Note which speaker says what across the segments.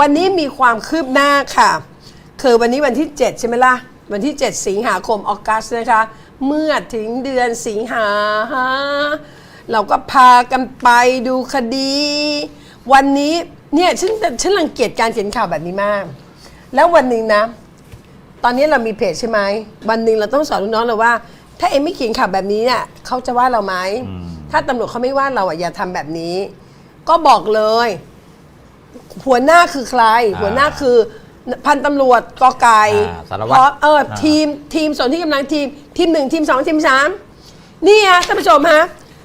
Speaker 1: วันนี้มีความคืบหน้าค่ะ คือวันนี้วันที่ 7 ใช่ไหมล่ะ วันที่ 7 สิงหาคมออกัสนะคะ เมื่อถึงเดือนสิงหา เราก็พากันไปดูคดี วันนี้เนี่ยฉันฉันรังเกียจการเขียนข่าวแบบนี้มาก แล้ววันหนึ่งนะ ตอนนี้เรามีเพจใช่ไหม วันหนึ่งเราต้องสอนลูกน้องเราว่า ถ้าเอ็มไม่เขียนข่าวแบบนี้เนี่ยเขาจะว่าเราไหม ถ้าตำรวจเขาไม่ว่าเราอะอย่าทำแบบนี้ ก็บอกเลย หัวหน้าคือใคร หัวหน้าคือพันตำรวจกอไก่
Speaker 2: อ่าสารวัตร
Speaker 1: พร้อมเออ
Speaker 2: อ่า
Speaker 1: ทีมทีมส่วนที่กำลังทีม ทีมหนึ่งทีมสองทีมสามนี่ฮะท่านผู้ชมฮะ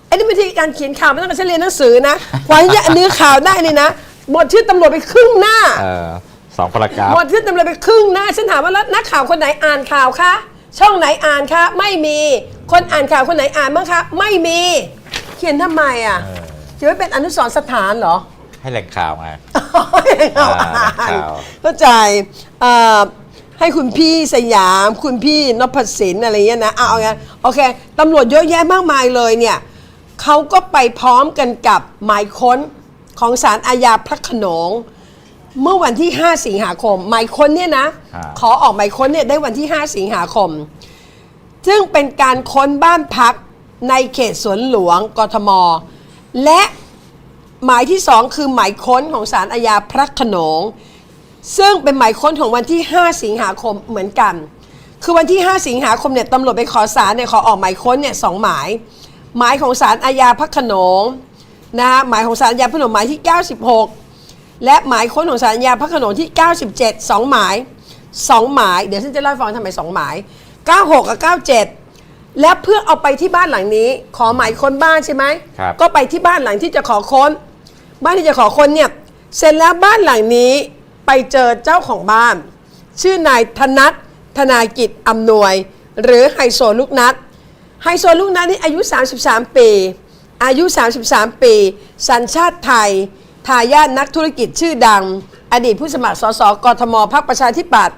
Speaker 1: ไอ้นี่วิธีการเขียนข่าวไม่ต้องการฉันเรียนหนังสือนะกว่าจะเนื้อข่าวได้นี่นะบทชื่อตำรวจไปครึ่งหน้า
Speaker 2: เออสองพารากราฟ
Speaker 1: หมดขึ้นตำรวจไปครึ่งหน้าฉันถามว่าแล้วนักข่าวคนไหนอ่านข่าวคะช่องไหนอ่านคะไม่มีคนอ่านข่าวคนไหนอ่านบ้างคะไม่มี เขียนทำไมอะ
Speaker 2: เออ
Speaker 1: จะไว้เป็นอนุสรณ์สถานเหรอ
Speaker 2: ให้แหล่งข่าวไง
Speaker 1: เอา
Speaker 2: อ่า
Speaker 1: อ่าน
Speaker 2: ข่าว
Speaker 1: เข้าใจเอ่อให้คุณพี่สยาม คุณพี่นพสินอะไรเงี้ยนะเอาเอางั้นโอเคตำรวจเยอะแยะมากมายเลยเนี่ยเขาก็ไปพร้อมกันกับหมายค้นของศาลอาญาพระโขนง เมื่อวันที่ 5 สิงหาคม หมายค้นเนี่ยนะ
Speaker 2: อ่า
Speaker 1: ขอออกหมายค้นเนี่ยได้วันที่ 5 สิงหาคม ซึ่งเป็นการค้นบ้านพักในเขตสวนหลวงกทม และ หมายที่สองคือหมายค้นของศาลอาญาพระโขนง ซึ่งเป็นหมายค้นของวันที่ 5 สิงหาคมเหมือนกัน คือวันที่ 5 สิงหาคมเนี่ยตำรวจไปขอศาลเนี่ยขอออกหมายค้นเนี่ยสองหมาย หมายของศาลอาญาพระโขนงนะฮะหมายของศาลอาญาพระโขนงหมายที่ 96 และหมายค้นของศาลอาญาพระโขนงที่ 97สองหมายสองหมาย เดี๋ยวฉันจะเล่าให้ฟังทำไมสองหมาย 96 กับ 97และเพื่อเอาไปที่บ้านหลังนี้ ขอหมายค้นบ้านใช่ไหม
Speaker 2: ครับ
Speaker 1: ก็ไปที่บ้านหลังที่จะขอค้น บ้านที่จะขอคนเนี่ยเสร็จแล้วบ้านหลังนี้ไปเจอเจ้าของบ้าน ชื่อนายธนัทธนากิจอำนวย หรือไฮโซลูกนัดไฮโซลูกนัดนี่อายุ 33 ปี อายุ 33 ปี สัญชาติไทย ทายาทนักธุรกิจชื่อดัง อดีตผู้สมัครสสกทมพรรคประชาธิปัตย์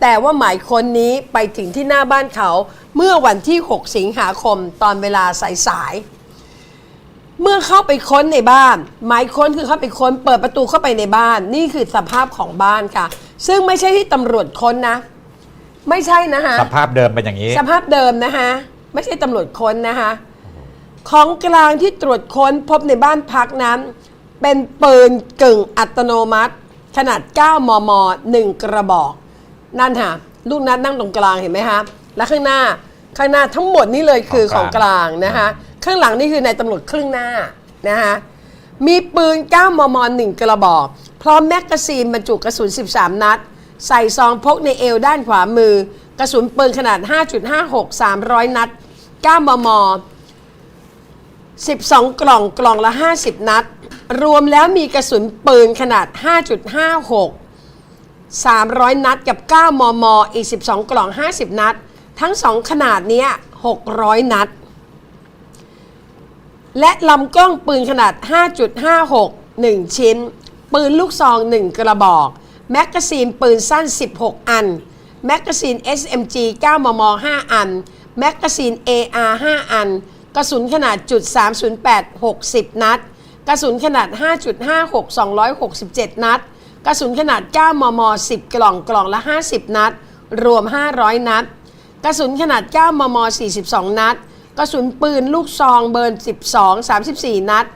Speaker 1: แต่ว่าหมายค้นนี้ไปถึงที่หน้าบ้านเขาเมื่อวันที่ 6 สิงหาคมตอนเวลาสายๆ เมื่อเข้าไปค้นในบ้าน หมายค้นคือเข้าไปค้น เปิดประตูเข้าไปในบ้าน นี่คือสภาพของบ้านค่ะ ซึ่งไม่ใช่ที่ตำรวจค้นนะ ไม่ใช่นะคะ
Speaker 2: สภาพเดิมเป็นอย่างนี้
Speaker 1: สภาพเดิมนะคะไม่ใช่ตำรวจค้นนะคะ ของกลางที่ตรวจค้นพบในบ้านพักนั้น เป็นปืนกึ่งอัตโนมัติ ขนาด 9 มม 1 กระบอก นั่นค่ะลูกนัดนั่งตรงกลางเห็นไหมคะและข้างหน้าข้างหน้าทั้งหมดนี่เลยคือข
Speaker 2: ข
Speaker 1: อ
Speaker 2: องง
Speaker 1: ก
Speaker 2: ก
Speaker 1: ลา
Speaker 2: ลางง
Speaker 1: นะคะ ข้างหลังนี่คือในายตำรวจครึ่งหน้านะคะมีปืน 9 มม 1 กระบอก พร้อมแมกกาซีนบรรจุกระสุน 13 นัด ใส่ซองพกในเอวด้านขวามือ กระสุนปืนขนาด 5.56 300 นัด 9 มม 12 กล่องกล่องละ 50 นัด รวมแล้วมีกระสุนปืนขนาด 5.56 300 นัดกับ 9 มม อีก 12 กล่อง 50 นัด ทั้ง 2 ขนาดเนี้ย600 นัด และลำกล้องปืนขนาด 5.56 1 ชิ้น ปืนลูกซอง 1 กระบอก แมกกาซีนปืนสั้น 16 อัน แมกกาซีน SMG 9 มม 5 อัน แมกกาซีน AR 5 อัน กระสุนขนาดจุด308 60 นัด กระสุนขนาด 5.56 267 นัด กระสุนขนาด 9 มม 10 กล่องกล่องละ 50 นัด รวม 500 นัด กระสุนขนาด 9 มม 42 นัด กระสุนปืนลูกซองเบอร์ 12 34 นัด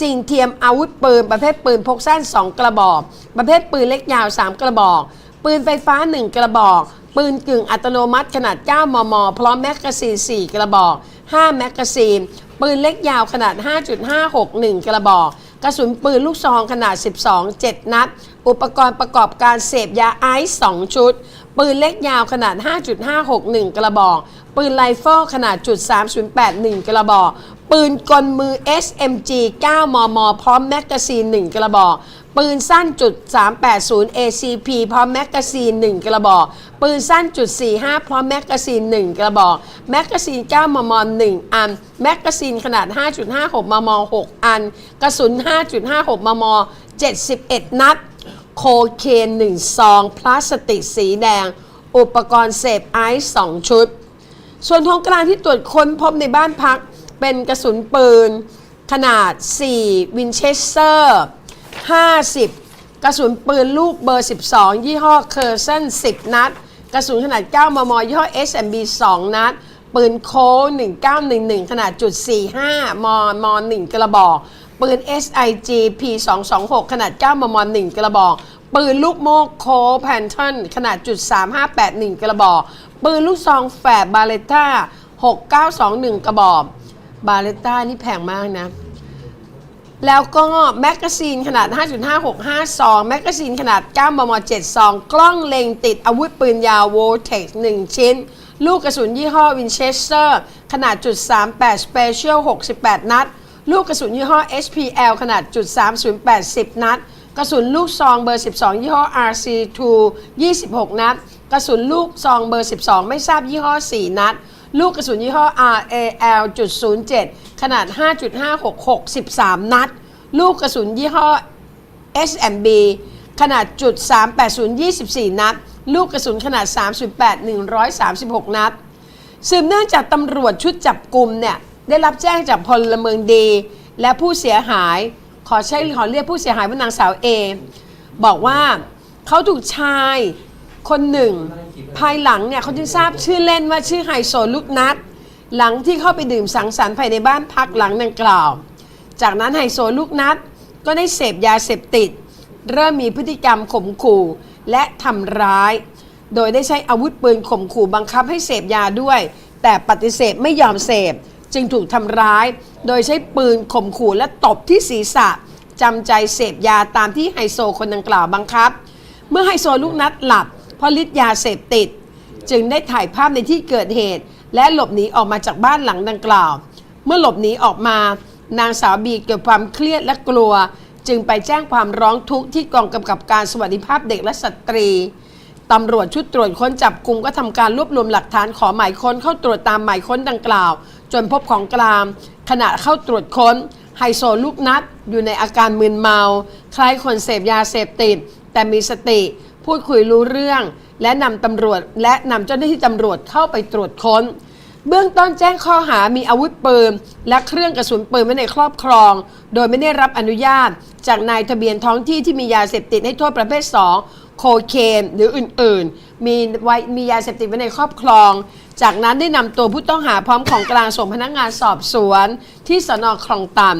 Speaker 1: สิ่งเทียมอาวุธปืน ประเภทปืนพกสั้น 2 กระบอก ประเภทปืนเล็กยาว 3 กระบอก ปืนไฟฟ้า 1 กระบอก ปืนกึ่งอัตโนมัติขนาด 9 มม พร้อมแมกกาซีน 4 กระบอก 5 แมกกาซีน ปืนเล็กยาวขนาด 5.56 1 กระบอก กระสุนปืนลูกซองขนาด 12 7 นัด อุปกรณ์ประกอบการเสพยาไอซ์ 2 ชุด ปืนเล็กยาวขนาด 5.56 1 กระบอก ปืนไรเฟิลขนาดจุด308 1 กระบอก ปืนกลมือ SMG 9 มม พร้อมแมกกาซีน 1 กระบอก ปืนสั้นจุด380 ACP พร้อมแมกกาซีน 1 กระบอก ปืนสั้นจุด45 พร้อมแมกกาซีน 1 กระบอก แมกกาซีน 9 มม 1 อัน แมกกาซีนขนาด 5.56 มม 6 อัน กระสุน 5.56 มม 71 นัด โคเคน1ซอง พลาสติกสีแดง อุปกรณ์เสพไอซ์2ชุด ส่วนของกลางที่ตรวจค้นพบในบ้านพัก เป็นกระสุนปืน ขนาด 4 วินเชสเตอร์ 50 กระสุนปืนลูกเบอร์ 12 ยี่ห้อเคอร์เซน10 นัด กระสุนขนาด 9 มม ยี่ห้อ SMB 2 นัด ปืนโค้ด1911 ขนาดจุด45 มม 1 กระบอก ปืน SIG P226 ขนาด 9 มม 1 กระบอก ปืนลูกโม่โคแพนทอนขนาดจุด3581 กระบอก ปืนลูกซองแฝดบาเลต้า 6921 กระบอก บาเลต้านี่แพงมากนะ แล้วก็แมกกาซีนขนาด 5.56ซองแมกกาซีนขนาด 9 มม 7 ซอง กล้องเล็งติดอาวุธปืนยาวโวเท็ก1ชิ้นลูกกระสุนยี่ห้อวินเชสเตอร์ ขนาดจุด38 Special 68 นัด ลูกกระสุนยี่ห้อ HPL ขนาดจุด308 10 นัด กระสุนลูกซองเบอร์ 12 ยี่ห้อ RC2 26 นัด กระสุนลูกซองเบอร์ 12 ไม่ทราบยี่ห้อ 4 นัด ลูกกระสุนยี่ห้อ RAL จุด07 ขนาด 5.56 63นัด ลูกกระสุนยี่ห้อ SMB ขนาดจุด380 24 นัด ลูกกระสุนขนาด 308 136 นัด สืบเนื่องจากตำรวจชุดจับกลุ่มเนี่ย ได้รับแจ้งจากพลเมืองดี และผู้เสียหายขอใช้ขอเรียกผู้เสียหายว่านางสาวเอบอกว่าเขาถูกชายคนหนึ่ง ภายหลังเนี่ยเขาจึงทราบชื่อเล่นว่าชื่อไฮโซลูกนัด หลังที่เข้าไปดื่มสังสรรค์ภายในบ้านพักหลังดังกล่าว จากนั้นไฮโซลูกนัดก็ได้เสพยาเสพติด เริ่มมีพฤติกรรมข่มขู่และทำร้าย โดยได้ใช้อาวุธปืนข่มขู่บังคับให้เสพยาด้วย แต่ปฏิเสธไม่ยอมเสพ จึงถูกทำร้าย โดยใช้ปืนข่มขู่และตบที่ศีรษะจำใจเสพยาตามที่ไฮโซคนดังกล่าวบังคับ เมื่อไฮโซลูกนัดหลับเพราะฤทธิ์ยาเสพติด จึงได้ถ่ายภาพในที่เกิดเหตุ และหลบหนีออกมาจากบ้านหลังดังกล่าว เมื่อหลบหนีออกมานางสาวบีเกิดความเครียดและกลัว จึงไปแจ้งความร้องทุกข์ที่กองกำกับการสวัสดิภาพเด็กและสตรีตำรวจชุดตรวจค้นจับกลุ่มก็ทำการรวบรวมหลักฐานขอหมายค้นเข้าตรวจตามหมายค้นดังกล่าว จนพบของกลางขณะเข้าตรวจค้นไฮโซลูกนัดอยู่ในอาการมึนเมา คล้ายคนเสพยาเสพติด แต่มีสติ พูดคุยรู้เรื่อง และนำตำรวจและนำเจ้าหน้าที่ตำรวจเข้าไปตรวจค้น เบื้องต้นแจ้งข้อหามีอาวุธปืน และเครื่องกระสุนปืนไว้ในครอบครอง โดยไม่ได้รับอนุญาต จากนายทะเบียนท้องที่ที่มียาเสพติดให้โทษประเภท 2 โคเคนหรืออื่นๆ มีไว้มียาเสพติดไว้ในครอบครอง จากนั้นได้นำตัวผู้ต้องหาพร้อมของกลางส่งพนักงานสอบสวน ที่สนคลองตัน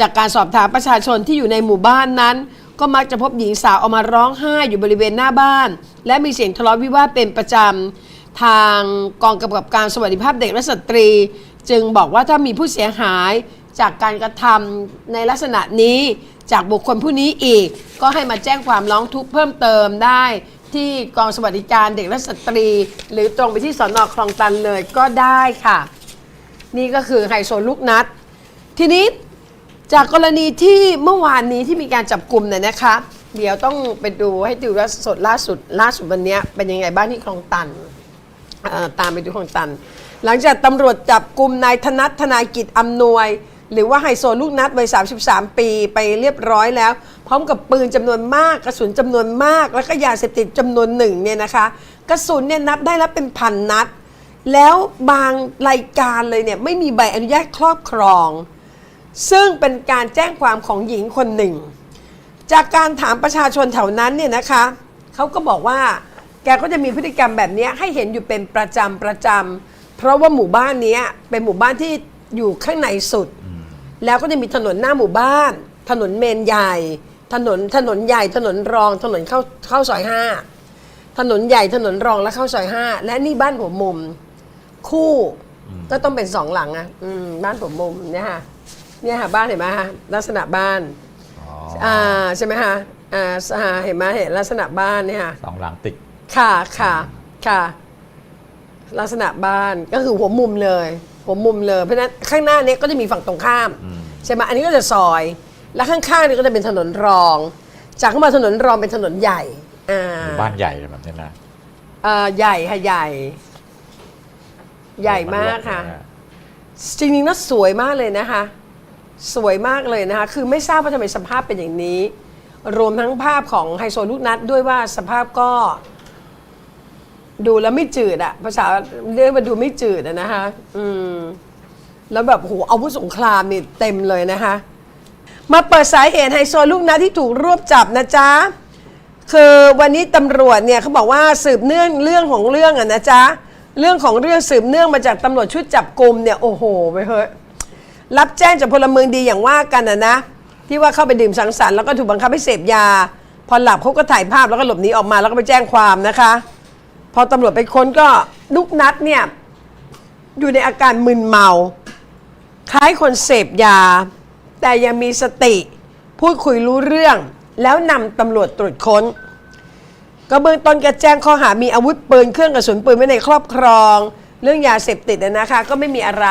Speaker 1: จากการสอบถามประชาชนที่อยู่ในหมู่บ้านนั้น ก็มักจะพบหญิงสาวออกมาร้องไห้อยู่บริเวณหน้าบ้าน และมีเสียงทะเลาะวิวาทเป็นประจำทางกองกำกับการสวัสดิภาพเด็กและสตรี จึงบอกว่าถ้ามีผู้เสียหายจากการกระทำในลักษณะนี้จากบุคคลผู้นี้อีก ก็ให้มาแจ้งความร้องทุกข์เพิ่มเติมได้ ที่กองสวัสดิการเด็กและสตรี หรือตรงไปที่สอนอคลองตันเลยก็ได้ค่ะ นี่ก็คือไฮโซลูกนัด ทีนี้จากกรณีที่เมื่อวานนี้ที่มีการจับกลุ่มเนี่ยนะคะ เดี๋ยวต้องไปดูให้ดูว่าสดล่าสุดล่าสุดวันนี้เป็นยังไงบ้างที่คลองตันตามไปดูของตัน หลังจากตำรวจจับกลุ่มนายธนัทธนายกิจอำนวย หรือว่าไฮโซลูกนัดวัย 33 ปีไปเรียบร้อยแล้ว พร้อมกับปืนจำนวนมากกระสุนจำนวนมาก แล้วก็ยาเสพติดจำนวนหนึ่งเนี่ยนะคะ กระสุนเนี่ยนับได้แล้วเป็นพันนัด แล้วบางรายการเลยเนี่ยไม่มีใบอนุญาตครอบครอง ซึ่งเป็นการแจ้งความของหญิงคนหนึ่ง จากการถามประชาชนแถวนั้นเนี่ยนะคะเขาก็บอกว่าแกก็จะมีพฤติกรรมแบบนี้ให้เห็นอยู่เป็นประจำประจำเพราะว่าหมู่บ้านนี้เป็นหมู่บ้านที่อยู่ข้างในสุด แล้วก็จะมีถนนหน้าหมู่บ้าน ถนนเมนใหญ่ ถนนถนนใหญ่ ถนนรอง ถนนเข้าเข้าซอยห้าถนนใหญ่ถนนรองและเข้าซอยห้าและนี่บ้านหัวมุม คู่ก็ต้องเป็นสองหลังอะอืมบ้านหัวมุมเนี่ยค่ะเนี่ยค่ะบ้านเห็นไหมคะลักษณะบ้าน
Speaker 2: อ๋อ
Speaker 1: อ่าใช่ไหมคะอ่าสหาเห็นไหมเห็นลักษณะบ้านเนี่ยค่ะ
Speaker 2: สองหลังติด
Speaker 1: ค่ะค่ะค่ะ ลักษณะบ้านก็คือหัวมุมเลย หัวมุมเลยเพราะฉะนั้นข้างหน้าเนี้ก็จะมีฝั่งตรงข้าม
Speaker 2: อืม
Speaker 1: ใช่ไหมอันนี้ก็จะซอย แล้วข้างๆนี่ก็จะเป็นถนนรอง จากเข้ามาถนนรองเป็นถนนใหญ่อ่า
Speaker 2: หมู่บ้านใหญ่แบบนี้นะ
Speaker 1: อ่าใหญ่ค่ะใหญ่ ใหญ่มากค่ะ จริงๆแล้วสวยมากเลยนะคะ สวยมากเลยนะคะ คือไม่ทราบว่าทำไมสภาพเป็นอย่างนี้ รวมทั้งภาพของไฮโซลูกนัดด้วยว่าสภาพก็ ดูแล้วไม่จืดอะภาษาเรียกว่าดูไม่จืดอะนะคะ อืม แล้วแบบโหอาวุธสงครามนี่เต็มเลยนะคะ มาเปิดสาเหตุไฮโซลูกนัดที่ถูกรวบจับนะจ๊ะ คือวันนี้ตำรวจเนี่ยเขาบอกว่าสืบเนื่องเรื่องของเรื่องอะนะจ๊ะ เรื่องของเรื่องสืบเนื่องมาจากตำรวจชุดจับกลุ่มเนี่ยโอ้โหไปเฮ้ยรับแจ้งจากพลเมืองดีอย่างว่ากันนะนะ ที่ว่าเข้าไปดื่มสังสรรค์แล้วก็ถูกบังคับให้เสพยา พอหลับเขาก็ถ่ายภาพแล้วก็หลบหนีออกมาแล้วก็ไปแจ้งความนะคะ พอตำรวจไปค้นก็ลูกนัดเนี่ย อยู่ในอาการมึนเมา คล้ายคนเสพยา แต่ยังมีสติ พูดคุยรู้เรื่อง แล้วนำตำรวจตรวจค้น ก็เบื้องต้นก็แจ้งข้อหามีอาวุธปืนเครื่องกระสุนปืนไว้ในครอบครอง เรื่องยาเสพติดนะนะคะ ก็ไม่มีอะไร